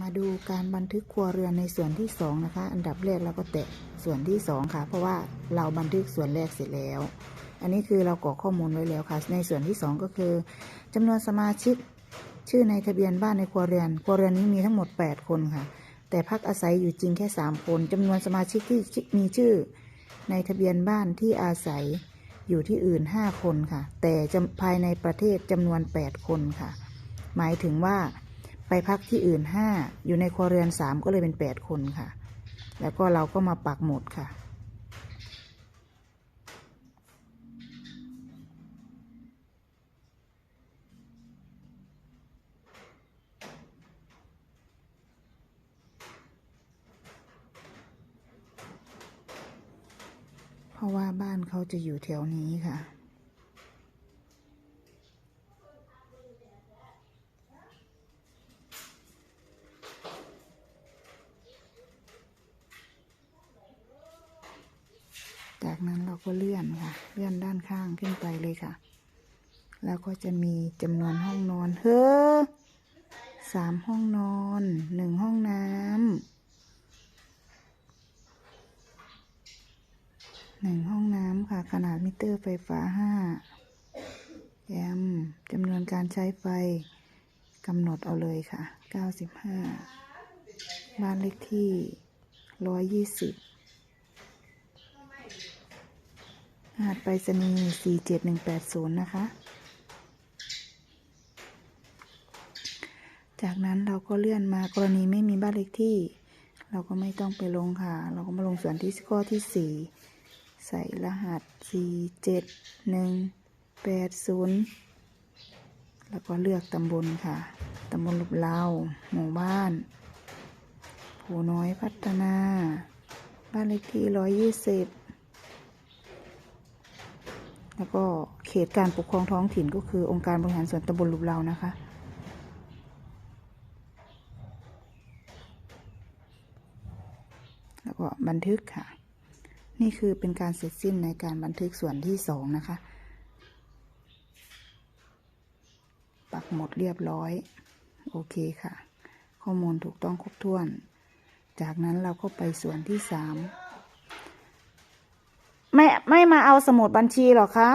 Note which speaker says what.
Speaker 1: มาดูการบันทึกครัวเรือนในส่วนที่สองนะคะ อันดับแรกเราก็แตะส่วนที่สองค่ะ เพราะว่าเราบันทึกส่วนแรกเสร็จแล้ว อันนี้คือเรากรอกข้อมูลไว้แล้วค่ะ ในส่วนที่สองก็คือจำนวนสมาชิกชื่อในทะเบียนบ้านในครัวเรือน ครัวเรือนนี้มีทั้งหมด 8 คนค่ะ แต่พักอาศัยอยู่จริงแค่ 3 คนจำนวนสมาชิกที่มีชื่อ ในทะเบียนบ้านที่อาศัยอยู่ที่อื่น 5 คนค่ะ แต่ภายในประเทศจำนวน 8 คนค่ะ หมายถึงว่า ไปพักที่อื่น5อยู่ในครัวเรือน3ก็เลยเป็น8คนค่ะ แล้วก็เราก็มาปักหมุดค่ะ เพราะว่าบ้านเขาจะอยู่แถวนี้ค่ะ จากนั้นเราก็เลื่อนค่ะ เลื่อนด้านข้างขึ้นไปเลยค่ะ แล้วก็จะมีจำนวนห้องนอนเฮ้อสามห้องนอนหนึ่งห้องน้ำหนึ่งห้องน้ำค่ะ ขนาดมิเตอร์ไฟฟ้าห้าแอมป์จำนวนการใช้ไฟกำหนดเอาเลยค่ะ 95 บ้านเลขที่ 120 รหัสไปรษณีย์47180 นะคะ จากนั้นเราก็เลื่อนมากรณีไม่มีบ้านเลขที่ เราก็ไม่ต้องไปลงค่ะ เราก็มาลงส่วนที่ข้อที่ 4 ใส่รหัส 4 7 1 8 0 แล้วก็เลือกตำบลค่ะ ตำบลลุบเลาหมู่บ้านผู้น้อยพัฒนา บ้านเลขที่ 120 แล้วก็เขตการปกครองท้องถิ่นก็คือองค์การบริหารส่วนตำบลลุบเลานะคะ แล้วก็บันทึกค่ะ นี่คือเป็นการเสร็จสิ้นในการบันทึกส่วนที่สองนะคะ ปักหมดเรียบร้อย โอเคค่ะ ข้อมูลถูกต้องครบถ้วน จากนั้นเราก็ไปส่วนที่สาม ไม่ไม่มาเอาสมุดบัญชีหรอคะ